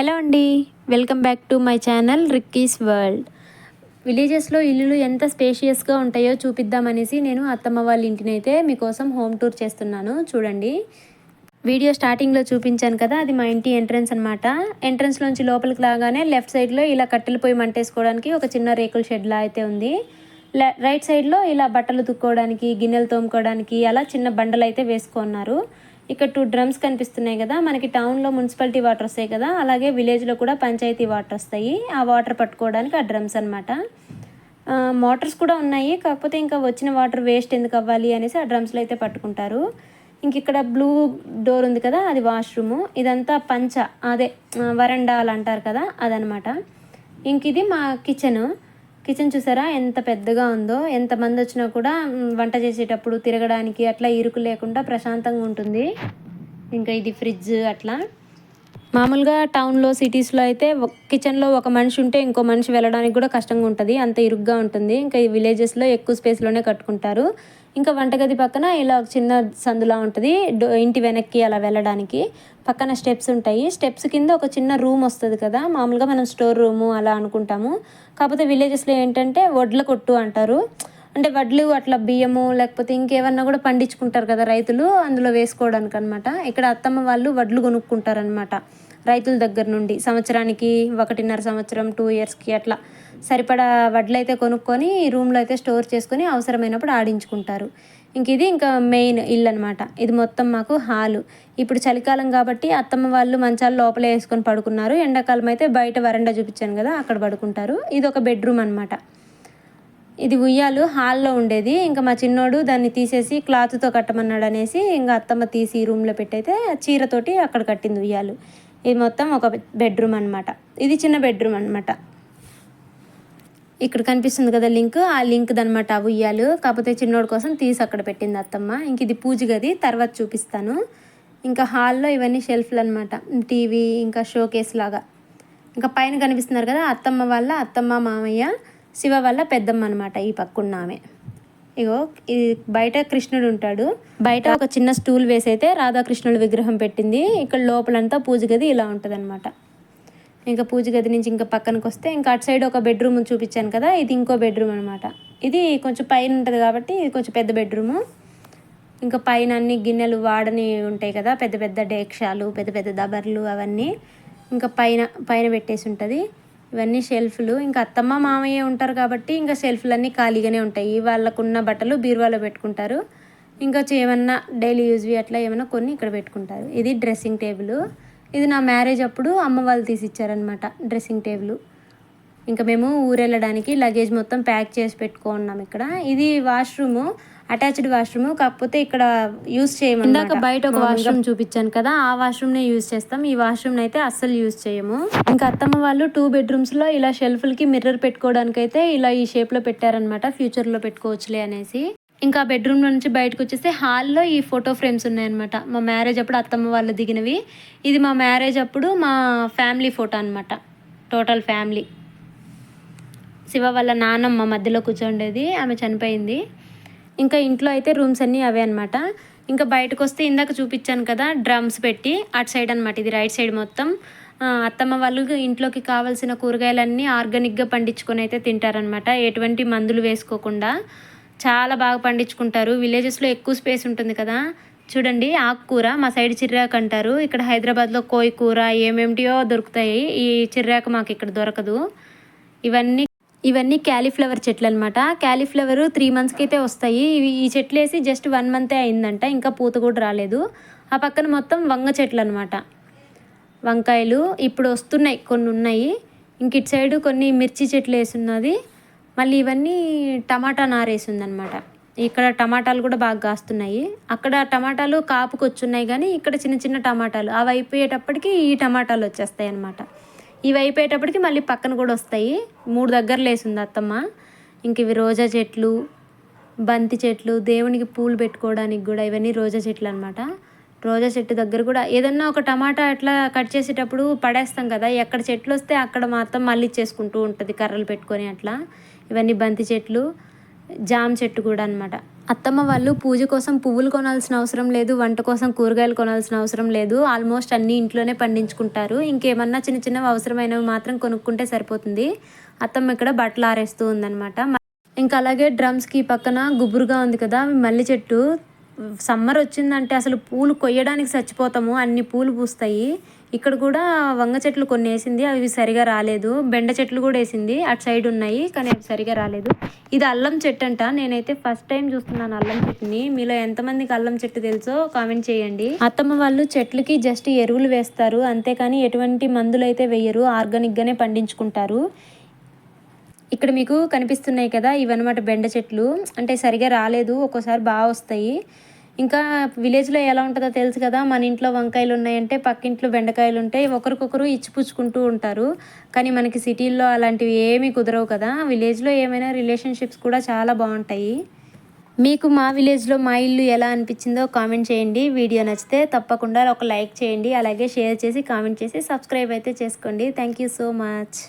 Hello అండి. Welcome back to my channel Ricky's world. విలేజెస్లో ఇల్లులు ఎంత స్పేషియస్గా ఉంటాయో చూపిద్దామనేసి నేను అత్తమ్మ వాళ్ళ ఇంటిని అయితే మీకోసం హోమ్ టూర్ చేస్తున్నాను. చూడండి. వీడియో స్టార్టింగ్లో చూపించాను కదా అది మా ఇంటి ఎంట్రన్స్ అనమాట ఎంట్రన్స్లోంచి లోపలికి రాగానే లెఫ్ట్ సైడ్లో ఇలా కట్టెలు పోయి మంటేసుకోవడానికి ఒక చిన్న రేకుల షెడ్లా అయితే ఉంది. రైట్ సైడ్లో ఇలా బట్టలు తుక్కోవడానికి గిన్నెలు తోముకోవడానికి అలా చిన్న బండలు అయితే వేసుకున్నారు. ఇక్కడ టూ డ్రమ్స్ కనిపిస్తున్నాయి కదా. మనకి టౌన్లో మున్సిపాలిటీ వాటర్ వస్తాయి కదా. అలాగే విలేజ్లో కూడా పంచాయతీ వాటర్ వస్తాయి. ఆ వాటర్ పట్టుకోవడానికి ఆ డ్రమ్స్ అనమాట మోటార్స్ కూడా ఉన్నాయి. కాకపోతే ఇంకా వచ్చిన వాటర్ వేస్ట్ ఎందుకు అవ్వాలి అనేసి ఆ డ్రమ్స్లో అయితే పట్టుకుంటారు. ఇంక ఇక్కడ బ్లూ డోర్ ఉంది కదా అది వాష్రూము ఇదంతా పంచ అదే వరండా వరండాలు అంటారు కదా అదనమాట ఇంక ఇది మా కిచెన్ కిచెన్ చూసారా? ఎంత పెద్దగా ఉందో ఎంతమంది వచ్చినా కూడా వంట చేసేటప్పుడు తిరగడానికి అట్లా ఇరుకు లేకుండా ప్రశాంతంగా ఉంటుంది. ఇంకా ఇది ఫ్రిడ్జ్ అట్లా. మామూలుగా టౌన్లో సిటీస్లో అయితే కిచెన్లో ఒక మనిషి ఉంటే ఇంకో మనిషి వెళ్ళడానికి కూడా కష్టంగా ఉంటుంది. అంత ఇరుగ్గా ఉంటుంది. ఇంకా ఈ విలేజెస్లో ఎక్కువ స్పేస్లోనే కట్టుకుంటారు. ఇంకా వంటగది పక్కన ఇలా ఒక చిన్న సందులా ఉంటుంది. డో- ఇంటి వెనక్కి అలా వెళ్ళడానికి. పక్కన స్టెప్స్ ఉంటాయి. స్టెప్స్ కింద ఒక చిన్న రూమ్ వస్తుంది కదా. మామూలుగా మనం స్టోర్ రూము అలా అనుకుంటాము. కాకపోతే విలేజెస్లో ఏంటంటే వడ్ల కొట్టు అంటారు. అంటే వడ్లు అట్లా బియ్యము లేకపోతే ఇంకేమన్నా కూడా పండించుకుంటారు కదా రైతులు అందులో వేసుకోవడానికి అనమాట ఇక్కడ అత్తమ్మ వాళ్ళు వడ్లు కొనుక్కుంటారనమాట రైతుల దగ్గర నుండి సంవత్సరానికి ఒకటిన్నర సంవత్సరం టూ ఇయర్స్కి అట్లా సరిపడా వడ్లు అయితే కొనుక్కొని రూమ్లో అయితే స్టోర్ చేసుకొని అవసరమైనప్పుడు ఆడించుకుంటారు. ఇంక ఇది ఇంకా మెయిన్ ఇల్లు అనమాట ఇది మొత్తం మాకు హాలు. ఇప్పుడు చలికాలం కాబట్టి అత్తమ్మ వాళ్ళు మంచాలు లోపలే వేసుకొని పడుకున్నారు. ఎండాకాలం అయితే బయట వరండా చూపించాను కదా అక్కడ పడుకుంటారు. ఇది ఒక బెడ్రూమ్ అనమాట ఇది ఉయ్యాలు హాల్లో ఉండేది. ఇంకా మా చిన్నోడు దాన్ని తీసేసి క్లాత్తో కట్టమన్నాడు అనేసి ఇంకా అత్తమ్మ తీసి రూమ్లో పెట్టయితే చీరతోటి అక్కడ కట్టింది ఉయ్యాలు. ఇది మొత్తం ఒక బెడ్రూమ్ అనమాట ఇది చిన్న బెడ్రూమ్ అనమాట ఇక్కడ కనిపిస్తుంది కదా లింక్. ఆ లింక్ అనమాట ఆ ఉయ్యాలు. కాకపోతే చిన్నోడు కోసం తీసి అక్కడ పెట్టింది అత్తమ్మ. ఇంక ఇది పూజ గది. తర్వాత చూపిస్తాను. ఇంకా హాల్లో ఇవన్నీ షెల్ఫ్లు అనమాట టీవీ ఇంకా షోకేస్ లాగా. ఇంకా పైన కనిపిస్తున్నారు కదా అత్తమ్మ వాళ్ళ అత్తమ్మ మామయ్య. శివ వల్ల పెద్దమ్మ అనమాట ఈ పక్కున్న ఆమె. ఇగో ఇది బయట కృష్ణుడు ఉంటాడు. బయట ఒక చిన్న స్టూల్ వేసి అయితే రాధాకృష్ణుడు విగ్రహం పెట్టింది. ఇక్కడ లోపలంతా పూజ గది ఇలా ఉంటుంది ఇంకా పూజ గది నుంచి ఇంకా పక్కనకి వస్తే ఇంకా అటు సైడ్ ఒక బెడ్రూమ్ చూపించాను కదా ఇది ఇంకో బెడ్రూమ్ అనమాట ఇది కొంచెం పైన ఉంటుంది కాబట్టి ఇది కొంచెం పెద్ద బెడ్రూము. ఇంకా పైన అన్ని గిన్నెలు వాడని ఉంటాయి కదా పెద్ద పెద్ద డేక్షాలు పెద్ద పెద్ద దబర్లు అవన్నీ. ఇంకా పైన పైన పెట్టేసి ఉంటుంది. ఇవన్నీ షెల్ఫ్లు. ఇంకా అత్తమ్మ మామయ్య ఉంటారు కాబట్టి ఇంకా షెల్ఫ్లన్నీ ఖాళీగానే ఉంటాయి. వాళ్ళకున్న బట్టలు బీరువాలో పెట్టుకుంటారు. ఇంకా ఏమన్నా డైలీ యూజ్వి అట్లా ఏమైనా కొన్ని ఇక్కడ పెట్టుకుంటారు. ఇది డ్రెస్సింగ్ టేబుల్. ఇది నా మ్యారేజ్ అప్పుడు అమ్మ వాళ్ళు తీసి ఇచ్చారనమాట డ్రెస్సింగ్ టేబుల్. ఇంకా మేము ఊరు వెళ్ళడానికి లగేజ్ మొత్తం ప్యాక్ చేసి పెట్టుకున్నాం ఇక్కడ. ఇది వాష్రూమ్. అటాచ్డ్ వాష్రూమ్ కాకపోతే ఇక్కడ యూస్ చేయము ఇందాక బయట ఒక వాష్రూమ్ చూపించాను కదా ఆ వాష్రూమ్ నే యూస్ చేస్తాం. ఈ వాష్రూమ్ అయితే అస్సలు యూస్ చేయము. ఇంకా అత్తమ్మ వాళ్ళు టూ బెడ్రూమ్స్లో ఇలా షెల్ఫ్లకి మిర్రర్ పెట్టుకోవడానికి అయితే ఇలా ఈ షేప్లో పెట్టారనమాట ఫ్యూచర్లో పెట్టుకోవచ్చులే అనేసి. ఇంకా బెడ్రూమ్ నుంచి బయటకు వచ్చేస్తే హాల్లో ఈ ఫోటో ఫ్రేమ్స్ ఉన్నాయన్నమాట. మా మ్యారేజ్ అప్పుడు అత్తమ్మ వాళ్ళు దిగినవి. ఇది మా మ్యారేజ్ అప్పుడు మా ఫ్యామిలీ ఫోటో అనమాట టోటల్ ఫ్యామిలీ శివ వాళ్ళ నాన్నమ్మ మధ్యలో కూర్చోండేది. ఆమె చనిపోయింది. ఇంకా ఇంట్లో అయితే రూమ్స్ అన్నీ అవే అనమాట ఇంకా బయటకు వస్తే ఇందాక చూపించాను కదా డ్రమ్స్ పెట్టి అటు సైడ్ అనమాట ఇది రైట్ సైడ్ మొత్తం. అత్తమ్మ వాళ్ళు ఇంట్లోకి కావాల్సిన కూరగాయలన్నీ ఆర్గానిక్గా పండించుకొని అయితే తింటారనమాట ఎటువంటి మందులు వేసుకోకుండా చాలా బాగా పండించుకుంటారు. విలేజెస్లో ఎక్కువ స్పేస్ ఉంటుంది కదా. చూడండి ఆకుకూర మా సైడ్ చిర్రాకు అంటారు. ఇక్కడ హైదరాబాద్లో కోయి కూర ఏమేమిటియో దొరుకుతాయి. ఈ చిర్రాకు మాకు ఇక్కడ దొరకదు. ఇవన్నీ ఇవన్నీ క్యాలీఫ్లవర్ చెట్లు అనమాట క్యాలీఫ్లవర్ త్రీ మంత్స్కి అయితే వస్తాయి. ఇవి ఈ చెట్లు వేసి జస్ట్ వన్ మంతే అయిందంట. ఇంకా పూత కూడా రాలేదు. ఆ పక్కన మొత్తం వంగ చెట్లు అనమాట వంకాయలు ఇప్పుడు వస్తున్నాయి. కొన్ని ఉన్నాయి. ఇంక ఇటు సైడు కొన్ని మిర్చి చెట్లు వేసున్నది. మళ్ళీ ఇవన్నీ టమాటా నారేసిందనమాట ఇక్కడ టమాటాలు కూడా బాగా కాస్తున్నాయి. అక్కడ టమాటాలు కాపుకొచ్చున్నాయి కానీ ఇక్కడ చిన్న చిన్న టమాటాలు. అవి అయిపోయేటప్పటికి ఈ టమాటాలు వచ్చేస్తాయి అనమాట ఇవి అయిపోయేటప్పటికి మళ్ళీ పక్కన కూడా వస్తాయి. మూడు దగ్గర లేసింది అత్తమ్మ. ఇంక ఇవి రోజా చెట్లు బంతి చెట్లు దేవునికి పూలు పెట్టుకోవడానికి కూడా ఇవన్నీ రోజా చెట్లు అనమాట రోజా చెట్టు దగ్గర కూడా ఏదన్నా ఒక టమాటా అట్లా కట్ చేసేటప్పుడు పడేస్తాం కదా ఎక్కడ చెట్లు వస్తే అక్కడ మాత్రం మళ్ళీ చేసుకుంటూ ఉంటుంది కర్రలు పెట్టుకొని అట్లా. ఇవన్నీ బంతి చెట్లు జామ చెట్టు కూడా అనమాట అత్తమ్మ వాళ్ళు పూజ కోసం పువ్వులు కొనాల్సిన అవసరం లేదు వంట కోసం కూరగాయలు కొనాల్సిన అవసరం లేదు ఆల్మోస్ట్ అన్నీ ఇంట్లోనే పండించుకుంటారు. ఇంకేమన్నా చిన్న చిన్నవి అవసరమైనవి మాత్రం కొనుక్కుంటే సరిపోతుంది. అత్తమ్మ ఇక్కడ బట్టలు ఆరేస్తూ ఉందన్నమాట. ఇంకా అలాగే డ్రమ్స్కి పక్కన గుబురుగా ఉంది కదా మల్లి చెట్టు. సమ్మర్ వచ్చిందంటే అసలు పూలు కొయ్యడానికి చచ్చిపోతాము అన్ని పూలు పూస్తాయి. ఇక్కడ కూడా వంగ చెట్లు కొన్ని వేసింది అవి సరిగా రాలేదు. బెండ చెట్లు కూడా వేసింది అటు సైడ్ ఉన్నాయి కానీ అవి సరిగా రాలేదు. ఇది అల్లం చెట్టు అంట. నేనైతే ఫస్ట్ టైం చూస్తున్నాను అల్లం చెట్టుని. మీలో ఎంతమందికి అల్లం చెట్టు తెలుసో కామెంట్ చేయండి. అత్తమ్మ వాళ్ళు చెట్లకి జస్ట్ ఎరువులు వేస్తారు. అంతేకాని ఎటువంటి మందులు అయితే వేయరు. ఆర్గానిక్గానే పండించుకుంటారు. ఇక్కడ మీకు కనిపిస్తున్నాయి కదా ఇవన్నమాట బెండ చెట్లు. అంటే సరిగా రాలేదు. ఒక్కోసారి బాగా వస్తాయి. ఇంకా విలేజ్లో ఎలా ఉంటుందో తెలుసు కదా మన ఇంట్లో వంకాయలు ఉన్నాయంటే పక్కింట్లో బెండకాయలు ఉంటాయి ఒకరికొకరు ఇచ్చిపుచ్చుకుంటూ ఉంటారు. కానీ మనకి సిటీల్లో అలాంటివి ఏమీ కుదరవు కదా. విలేజ్లో ఏమైనా రిలేషన్షిప్స్ కూడా చాలా బాగుంటాయి. మీకు మా విలేజ్లో మా ఇల్లు ఎలా అనిపించిందో కామెంట్ చేయండి. వీడియో నచ్చితే తప్పకుండా ఒక లైక్ చేయండి. అలాగే షేర్ చేసి కామెంట్ చేసి సబ్స్క్రైబ్ అయితే చేసుకోండి. Thank you so much